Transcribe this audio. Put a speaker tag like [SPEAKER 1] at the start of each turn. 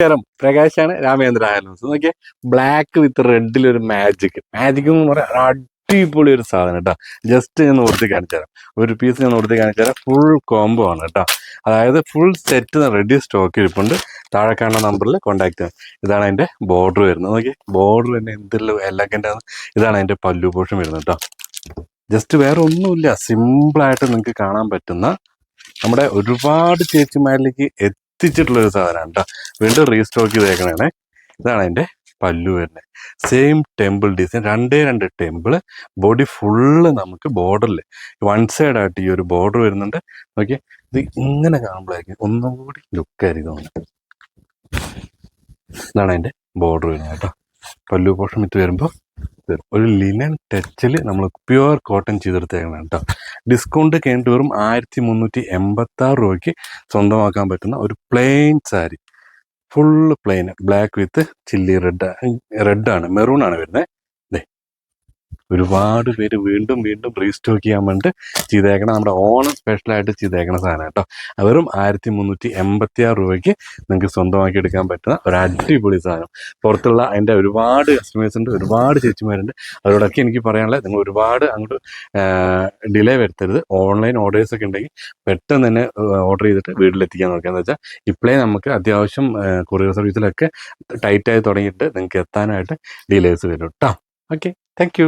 [SPEAKER 1] നമസ്കാരം. പ്രകാശാണ് രാമേന്ദ്ര ഹാലൂസ് നോക്കിയേ black with റെഡിൽ ഒരു മാജിക് മാജിക് എന്ന് പറയാൻ അടിപൊളി ഒരു സാധനം കേട്ടോ. ജസ്റ്റ് ഞാൻ നോർത്തി കാണിച്ചു തരാം. ഒരു പീസ് ഞാൻ നോർത്തി കാണിച്ചു തരാം. ഫുൾ കോംബോ ആണ് കേട്ടോ. അതായത് ഫുൾ സെറ്റ് റെഡി സ്റ്റോക്ക് ഇരിപ്പുണ്ട്. താഴെ കാണുന്ന നമ്പറിൽ കോൺടാക്ട് ചെയ്യാം ഇതാണ് അതിന്റെ ബോർഡർ വരുന്നത്. നോക്കി ബോർഡർ തന്നെ എന്തെല്ലാം എലഗന്റ് ഇതാണ് അതിന്റെ പല്ലു പോഷൻ വരുന്നത് കേട്ടോ. ജസ്റ്റ് വേറെ ഒന്നുമില്ല. സിമ്പിളായിട്ട് നിങ്ങൾക്ക് കാണാൻ പറ്റുന്ന നമ്മുടെ ഒരുപാട് ചേച്ചിമാരിലേക്ക് എത്തിച്ചിട്ടുള്ള ഒരു സാധനമാണ് കേട്ടോ വീണ്ടും റീസ്റ്റോക്ക് ചെയ്തേക്കണേ ഇതാണ് അതിന്റെ പല്ലു വരുന്നത്. സെയിം ടെമ്പിൾ ഡിസൈൻ രണ്ടേ രണ്ട് ടെമ്പിൾ ബോഡി ഫുള്ള് നമുക്ക് ബോർഡറിൽ വൺ സൈഡ് ആയിട്ട് ഈ ഒരു ബോർഡർ വരുന്നുണ്ട്. നോക്കി ഇത് ഇങ്ങനെ കാണുമ്പോഴായിരിക്കും ഒന്നും കൂടി ലുക്കായിരിക്കും നമുക്ക്. ഇതാണ് അതിന്റെ ബോർഡർ വരുന്നത് കേട്ടോ പല്ലു പോഷം ഇത് വരുമ്പോൾ ഒരു ലിനൻ ടച്ചിൽ നമ്മൾ പ്യുവർ കോട്ടൺ ചെയ്തെടുത്തേക്കണം കേട്ടോ ഡിസ്കൗണ്ട് കഴിഞ്ഞിട്ട് വെറും ആയിരത്തി മുന്നൂറ്റി എൺപത്തി ആറ് രൂപയ്ക്ക് സ്വന്തമാക്കാൻ പറ്റുന്ന ഒരു plain sari full plain black with chilli red red ആണ് മെറൂൺ ആണ് വരുന്നത്. ഒരുപാട് പേര് വീണ്ടും വീണ്ടും റീസ്റ്റോക്ക് ചെയ്യാൻ വേണ്ടിയിട്ട് ചെയ്തേക്കണം നമ്മുടെ ഓണം സ്പെഷ്യലായിട്ട് ചെയ്തേക്കണ സാധനം കേട്ടോ. വെറും ആയിരത്തി മുന്നൂറ്റി എൺപത്തി ആറ് രൂപയ്ക്ക് നിങ്ങൾക്ക് സ്വന്തമാക്കി എടുക്കാൻ പറ്റുന്ന ഒരു അടിപൊളി സാധനം. പുറത്തുള്ള അതിന്റെ ഒരുപാട് കസ്റ്റമേഴ്സ് ഉണ്ട് ഒരുപാട് ചേച്ചിമാരുണ്ട്. അവരോടൊക്കെ എനിക്ക് പറയാനുള്ളത് നിങ്ങൾ ഒരുപാട് അങ്ങോട്ട് ഡിലേ വരുത്തരുത്. ഓൺലൈൻ ഓർഡേഴ്സ് ഒക്കെ ഉണ്ടെങ്കിൽ പെട്ടെന്ന് തന്നെ ഓർഡർ ചെയ്തിട്ട് വീട്ടിലെത്തിക്കാൻ നോക്കുക. എന്ന് വെച്ചാൽ ഇപ്പോഴേ നമുക്ക് അത്യാവശ്യം കൊറിയർ സർവീസിലൊക്കെ ടൈറ്റായി തുടങ്ങിയിട്ട് നിങ്ങൾക്ക് എത്താനായിട്ട് ഡീലേഴ്സ് വരും കേട്ടോ. Okay thank